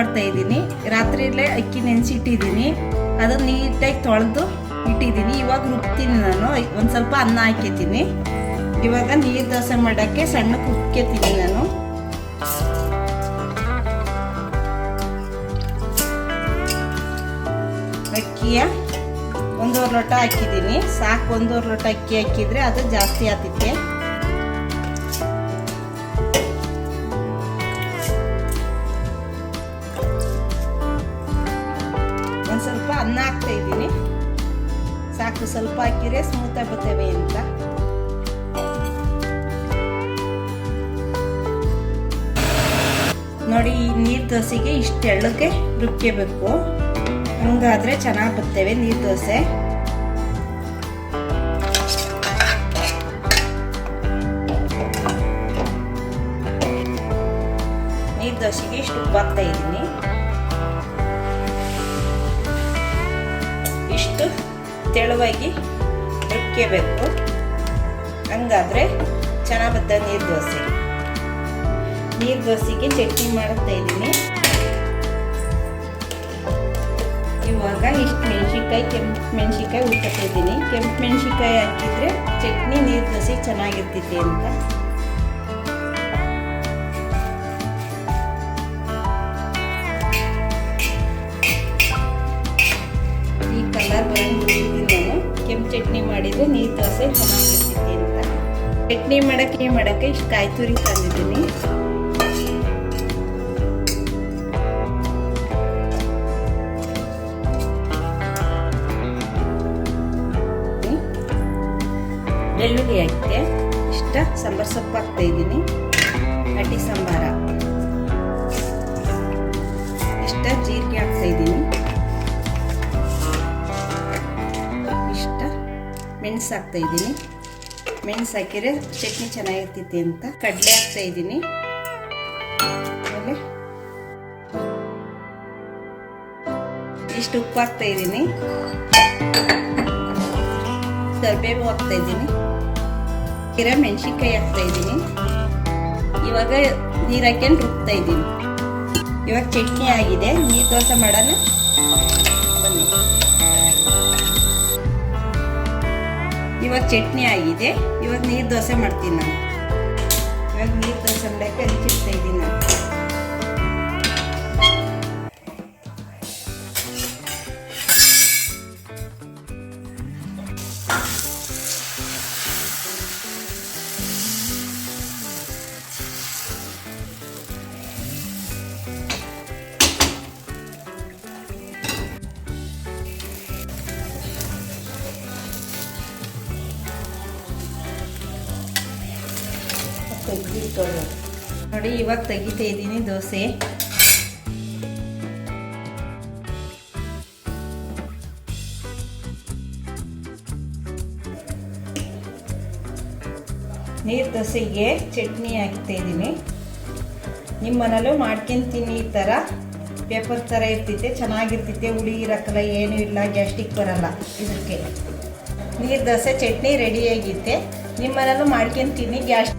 ಇಟ್ಟಿದ್ದೀನಿ ರಾತ್ರಿಯಲ್ಲೇ ಅಕ್ಕಿ ನೆನೆಸಿಟ್ಟಿದ್ದೀನಿ. ಅದನ್ನು ನೀಟಾಗಿ ತೊಳೆದು ಇಟ್ಟಿದ್ದೀನಿ. ಇವಾಗ ರುಬ್ತೀನಿ ನಾನು. ಒಂದು ಸ್ವಲ್ಪ ಅನ್ನ ಹಾಕಿದ್ದೀನಿ. ಇವಾಗ ನೀರು ದೋಸೆ ಮಾಡೋಕ್ಕೆ ಸಣ್ಣ ಕುಕ್ಕೆತೀನಿ ನಾನು. ಅಕ್ಕಿಯ ಒಂದೂವರೆ ಲೋಟ ಹಾಕಿದ್ದೀನಿ. ಸಾಕು, ಒಂದೂವರೆ ಲೋಟ ಅಕ್ಕಿ ಹಾಕಿದ್ರೆ ಅದು ಜಾಸ್ತಿ ಆಗ್ತಿತ್ತೆ ಒಂದು ಸ್ವಲ್ಪ ಅನ್ನ ಹಾಕ್ತಾ ಇದ್ದೀನಿ. ಸಾಕು, ಸ್ವಲ್ಪ ಹಾಕಿದ್ರೆ ಸ್ಮೂತಾಗಿ ಬರ್ತೇವೆ ಅಂತ. ನೋಡಿ, ಈ ನೀರು ದೋಸೆಗೆ ಇಷ್ಟು ಎಳ್ಳಕ್ಕೆ ರುಬ್ಕೋಬೇಕು ಹಂಗಾದ್ರೆ ಚೆನ್ನಾಗಿ ಬರ್ತೇವೆ ನೀರು ದೋಸೆ. ನೀರು ದೋಸೆಗೆ ಇಷ್ಟು ಉಪ್ಪಾಗ್ತಾ ಇದ್ದೀನಿ. ತೆಳುವಾಗಿ ರುಬ್ಕೋಬೇಕು ಹಂಗಾದ್ರೆ ಚೆನ್ನಾಗಿ ಬರ್ತದೆ ನೀರು ದೋಸೆ. ನೀರು ದೋಸೆಗೆ ಚಟ್ನಿ ಮಾಡುತ್ತಾ ಇದ್ದೀನಿ. ಇವಾಗ ಇಷ್ಟು ಮೆಣಸಿನ್ಕಾಯಿ, ಕೆಂಪು ಮೆಣಸಿನ್ಕಾಯಿ ಉಳ್ಕೊತಾ ಇದ್ದೀನಿ. ಕೆಂಪು ಮೆಣಸಿನ್ಕಾಯಿ ಹಾಕಿದ್ರೆ ಚಟ್ನಿ, ನೀರು ದೋಸೆ ಚೆನ್ನಾಗಿರ್ತೈತಿ ಅಂತ. ಮಾಡಕ್ಕೆ ಚೆನ್ನಾಗಿರ್ತೈತಿ ಅಂತ ಚಟ್ನಿ ಮಾಡೋಕ್ಕೆ ಮಾಡೋಕ್ಕೆ? ಇಷ್ಟು ಕಾಯಿ ತುರಿ ತಂದಿದ್ದೀನಿ. ಬೆಳ್ಳುಳ್ಳಿ ಹಾಕಿದೆ ಇಷ್ಟ ಸಾಂಬಾರು ಸೊಪ್ಪು ಹಾಕ್ತಾ ಇದ್ದೀನಿ. ಅಡ್ಡಿ ಸಾಂಬಾರ. ಇಷ್ಟ ಜೀರಿಗೆ ಹಾಕ್ತಾ ಮೆಣಸು ಹಾಕ್ತಾ ಇದ್ದೀನಿ. ಮೆಣಸು ಹಾಕಿದ್ರೆ ಚಟ್ನಿ ಚೆನ್ನಾಗಿರ್ತೈತಿ ಅಂತ ಕಡಲೆ ಹಾಕ್ತಾ ಇದ್ದೀನಿ. ಆಮೇಲೆ ಇಷ್ಟು ಉಪ್ಪು ಹಾಕ್ತಾ ಇದ್ದೀನಿ. ಕರಿಬೇವು ಹಾಕ್ತಾ ಇದ್ದೀನಿ. ಇರ ಮೆಣಸಿನ್ಕಾಯಿ ಹಾಕ್ತಾ ಇದ್ದೀನಿ. ಇವಾಗ ನೀರು ಹಾಕ್ಯಂಡು ರುಬ್ತಾ ಇದ್ದೀನಿ. ಇವಾಗ ಚಟ್ನಿ ಆಗಿದೆ. ನೀರು ದೋಸೆ ಮಾಡೋಣ. ಇವಾಗ ಚಟ್ನಿ ಆಗಿದೆ. ಇವಾಗ ನೀರು ದೋಸೆ ಮಾಡ್ತೀನಿ ನಾನು. ಇವಾಗ ನೀರು ದೋಸೆ ಮಾಡಕ್ಕೆ ಹಂಚಿಡ್ತಾ ಇದ್ದೀನಿ ನಾನು ತೆಗ್ದಿಟ್ಕೊಳ್ಳಿ ನೋಡಿ, ಇವಾಗ ತೆಗಿತಾ ಇದ್ದೀನಿ ದೋಸೆ. ನೀರು ದೋಸೆಗೆ ಚಟ್ನಿ ಹಾಕ್ತಾ ಇದ್ದೀನಿ. ನಿಮ್ಮ ಮನೇಲೂ ಮಾಡ್ಕೊಂತೀನಿ ಈ ಥರ ಪೇಪರ್ ಥರ ಇರ್ತೈತೆ ಚೆನ್ನಾಗಿರ್ತೈತೆ ಹುಳಿ ಇರಕ್ಕಲ್ಲ, ಏನೂ ಇಲ್ಲ ಗ್ಯಾಸ್ಟಿಕ್ ಬರಲ್ಲ ಇದಕ್ಕೆ ನೀರು ದೋಸೆ ಚಟ್ನಿ ರೆಡಿಯಾಗಿತ್ತೆ ನಿಮ್ಮ ಮನೇಲೂ ಮಾಡ್ಕೊಂತೀನಿ ಗ್ಯಾಸ್